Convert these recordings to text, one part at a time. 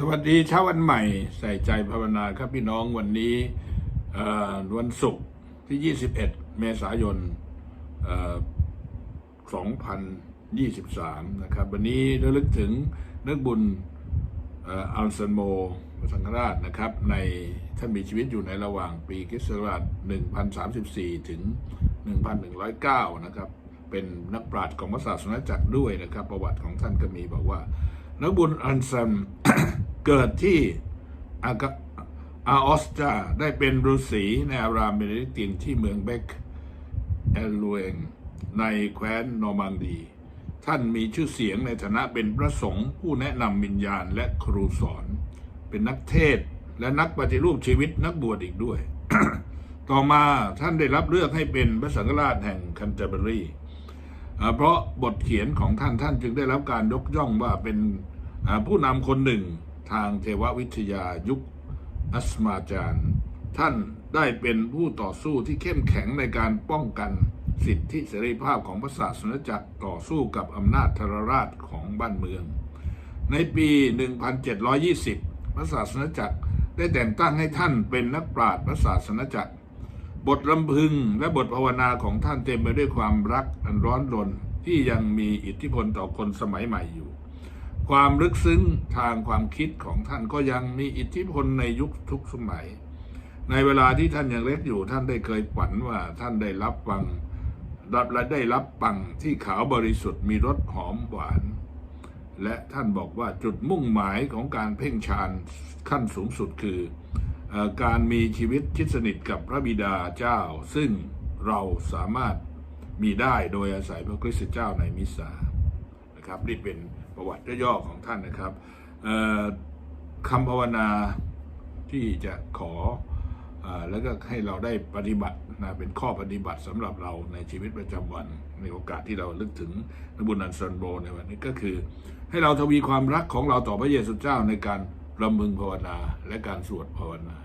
สวัสดีเช้าวันใหม่ใส่ใจภาวนาครับพี่น้องวันนี้วันศุกร์ที่ 21 เมษายน 2023 นะครับ วันนี้ระลึกถึงนักบุญอัลซันโมสังฆราชนะครับ ในท่านมีชีวิตอยู่ในระหว่างปีคิสต์ศักราช1034 ถึง 1109 นะครับ เป็นนักปราชญ์ของพระศาสนาจักรด้วยนะครับ ประวัติของท่านก็มีบอกว่านักบุญอันซัม เกิดที่อากาออสจาได้เป็นฤาษีในอารามเบเนดิตินที่เมืองเบคเอลลูเองในแคว้นนอร์มันดี ท่านมีชื่อเสียงในฐานะเป็นพระสงฆ์ผู้แนะนำวิญญาณและครูสอน เป็นนักเทศและนักปฏิรูปชีวิตนักบวชอีกด้วย ต่อมาท่านได้รับเลือกให้เป็นพระสังฆราชแห่งคันเทอร์เบอรี่เพราะบทเขียนของท่านท่านจึงได้รับการยกย่องว่าเป็นผู้นำคนหนึ่ง ทางเทววิทยายุคอัสมาจารย์ ท่านได้เป็นผู้ต่อสู้ที่เข้มแข็งในการป้องกันสิทธิเสรีภาพของพระศาสนจักรต่อสู้กับอำนาจทรราชของบ้านเมือง ในปี 1720 พระศาสนจักรได้แต่งตั้งให้ท่านเป็นนักปราชญ์พระศาสนจักร บทลำพึงและบทภาวนาของท่านเต็มไปด้วยความรักอันร้อนรนที่ยังมีอิทธิพลต่อคนสมัยใหม่อยู่ ความลึกซึ้งทางความคิดของท่านก็ยังมีอิทธิพลในยุคทุกสมัย ในเวลาที่ท่านยังเล็กอยู่ ท่านได้เคยฝันว่าท่านได้รับฟังรับและได้รับปังที่ขาวบริสุทธิ์มีรสหอมหวาน และท่านบอกว่าจุดมุ่งหมายของการเพ่งฌานขั้นสูงสุดคืออการมีชีวิตชิดสนิทกับพระบิดาเจ้า ซึ่งเราสามารถมีได้โดยอาศัยพระคริสต์เจ้าในมิสสานะครับนี่เป็น ประวัติย่อๆของท่านนะครับคำภาวนาที่จะขออแล้วก็ให้เราได้ปฏิบัตินะเป็นข้อปฏิบัติสำหรับเราในชีวิตประจำวันในโอกาสที่เราลึกถึงนบุญนันซันโบในวันนี้ก็คือ ให้เราทวีความรักของเราต่อพระเยซูเจ้าในการรำพึงภาวนาและการสวดภาวนา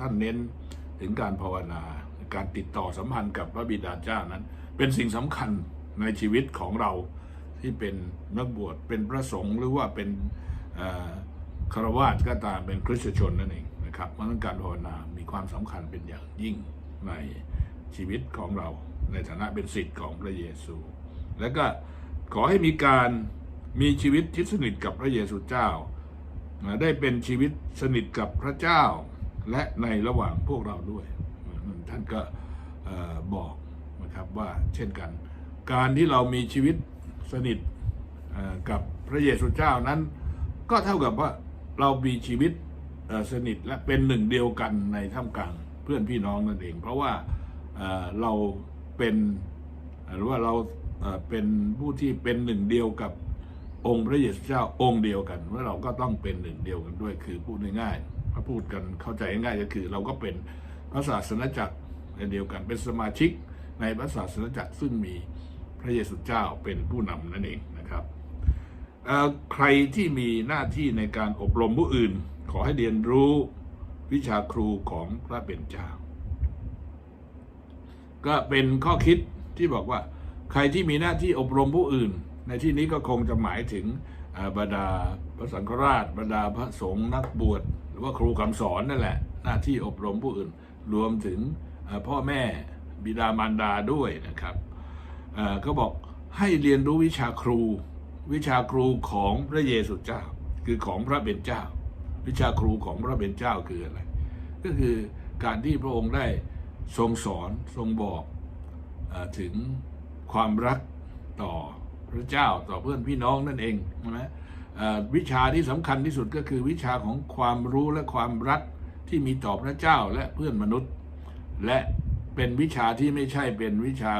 ท่านเน้นถึงการภาวนา การติดต่อสัมพันธ์กับพระบิดาเจ้านั้น เป็นสิ่งสำคัญในชีวิตของเรา ที่เป็นนักบวชเป็นพระสงฆ์หรือว่าเป็นคารวาสก็ตามเป็นคริสตชนนั่นเองนะครับเพราะนั้นการภาวนามีความสำคัญเป็นอย่างยิ่งในชีวิตของเรา ในฐานะเป็นสิทธิ์ของพระเยซู แล้วก็ขอให้มีการมีชีวิตที่สนิทกับพระเยซูเจ้า ได้เป็นชีวิตสนิทกับพระเจ้า และในระหว่างพวกเราด้วย ท่านก็บอกนะครับว่าเช่นกัน การที่เรามีชีวิต สนิทกับพระเยซูเจ้านั้น ก็เท่ากับว่าเรามีชีวิตสนิทและเป็นหนึ่งเดียวกันในท่ามกลางเพื่อนพี่น้องนั่นเอง เพราะว่าเราเป็นหรือว่าเราเป็นผู้ที่เป็นหนึ่งเดียวกับองค์พระเยซูเจ้าองค์เดียวกันว่าเราก็ต้องเป็นหนึ่งเดียวกันด้วยคือพูดง่ายๆถ้าพูดกันเข้าใจง่ายก็คือเราก็เป็นพระศาสนจักรเดียวกันเป็นสมาชิกในพระศาสนจักรซึ่งมี พระเยซูเจ้าเป็นผู้นำนั่นเองนะครับใครที่มีหน้าที่ในการอบรมผู้อื่น ขอให้เรียนรู้วิชาครูของพระเป็นเจ้า ก็เป็นข้อคิดที่บอกว่า ใครที่มีหน้าที่อบรมผู้อื่น ในที่นี้ก็คงจะหมายถึงบรรดาพระสังฆราชบรรดาพระสงฆ์นักบวชหรือว่าครูคำสอนนั่นแหละ หน้าที่อบรมผู้อื่น รวมถึงพ่อแม่บิดามารดาด้วยนะครับ ก็บอกให้เรียนรู้วิชาครู วิชาครูของพระเยซูเจ้า คือของพระเป็นเจ้า วิชาครูของพระเป็นเจ้าคืออะไร ก็คือการที่พระองค์ได้ทรงสอนทรงบอกอถึงความรักต่อพระเจ้าต่อเพื่อนพี่น้องนั่นเองนะวิชาที่สำคัญที่สุดก็คือวิชาของความรู้และความรักที่มีต่อพระเจ้าและเพื่อนมนุษย์ และเป็นวิชาที่ไม่ใช่เป็นวิชา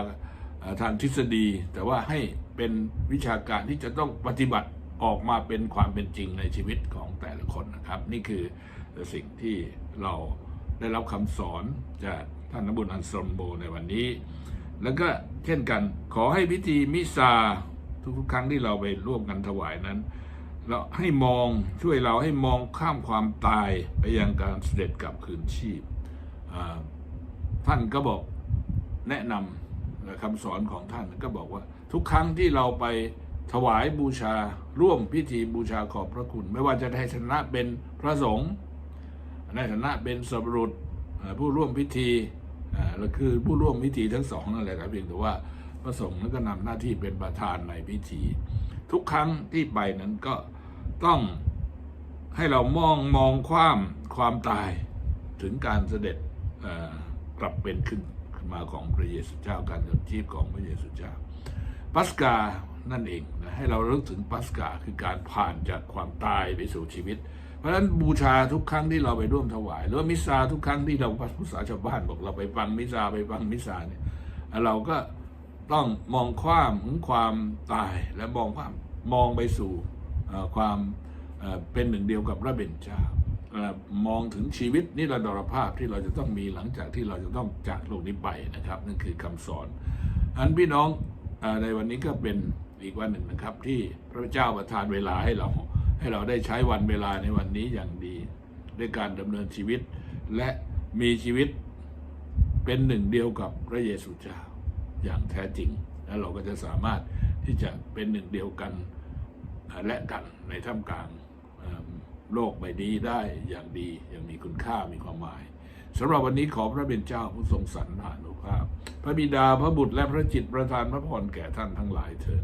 ทางทฤษฎี แต่ว่าให้เป็นวิชาการที่จะต้องปฏิบัติออกมาเป็นความเป็นจริงในชีวิตของแต่ละคนนะครับ นี่คือสิ่งที่เราได้รับคำสอนจากท่านนบุญอันสมโบในวันนี้ แล้วก็เช่นกันขอให้พิธีมิซาทุกๆครั้งที่เราไปร่วมกันถวายนั้น เราให้มองช่วยเราให้มองข้ามความตายไปยังการเสด็จกลับคืนชีพท่านก็บอกแนะนำ คำสอนของท่านก็บอกว่า ทุกครั้งที่เราไปถวายบูชาร่วมพิธีบูชาขอบพระคุณ ไม่ว่าจะในฐานะเป็นพระสงฆ์ในฐานะเป็นสบรุษผู้ร่วมพิธีอ่าคือผู้ร่วมพิธีทั้งสองนั่นแหละครับเพียงแต่ว่าพระสงฆ์นั้นก็นำหน้าที่เป็นประธานในพิธี ทุกครั้งที่ไปนั้นก็ต้องให้เรามองมองความความตายถึงการเสด็จกลับเป็นขึ้น มาของพระเยซูเจ้าการยนชีพของพระเยซูเจ้าปัสกานั่นเองนะให้เราระลึกถึงปัสกาคือการผ่านจากความตายไปสู่ชีวิต เพราะฉะนั้นบูชาทุกครั้งที่เราไปร่วมถวาย หรือมิสซาทุกครั้งที่เราภาษาชาวบ้านบอกเราไปฟังมิสซาไปฟังมิสซาเนี่ยเราก็ต้องมองความถึงความตายและมองความมองไปสู่ความเป็นหนึ่งเดียวกับพระเบญจา มองถึงชีวิตนิรันดรภาพที่เราจะต้องมีหลังจากที่เราจะต้องจากโลกนี้ไปนะครับ นั่นคือคำสอนอันพี่น้องอในวันนี้ก็เป็นอีกวันหนึ่งนะครับ ที่พระเจ้าประทานเวลาให้เรา ให้เราได้ใช้วันเวลาในวันนี้อย่างดี ด้วยการดำเนินชีวิต และมีชีวิตเป็นหนึ่งเดียวกับพระเยซูเจ้าอย่างแท้จริง และเราก็จะสามารถที่จะเป็นหนึ่งเดียวกันและกันในท่ามกลาง โลกใบนี้ได้อย่างดีอย่างมีคุณค่ามีความหมายสำหรับวันนี้ขอพระเป็นเจ้าผู้ทรงสรรหานุภาพ พระบิดาพระบุตรและพระจิตประทานพระพรแก่ท่านทั้งหลายเถิด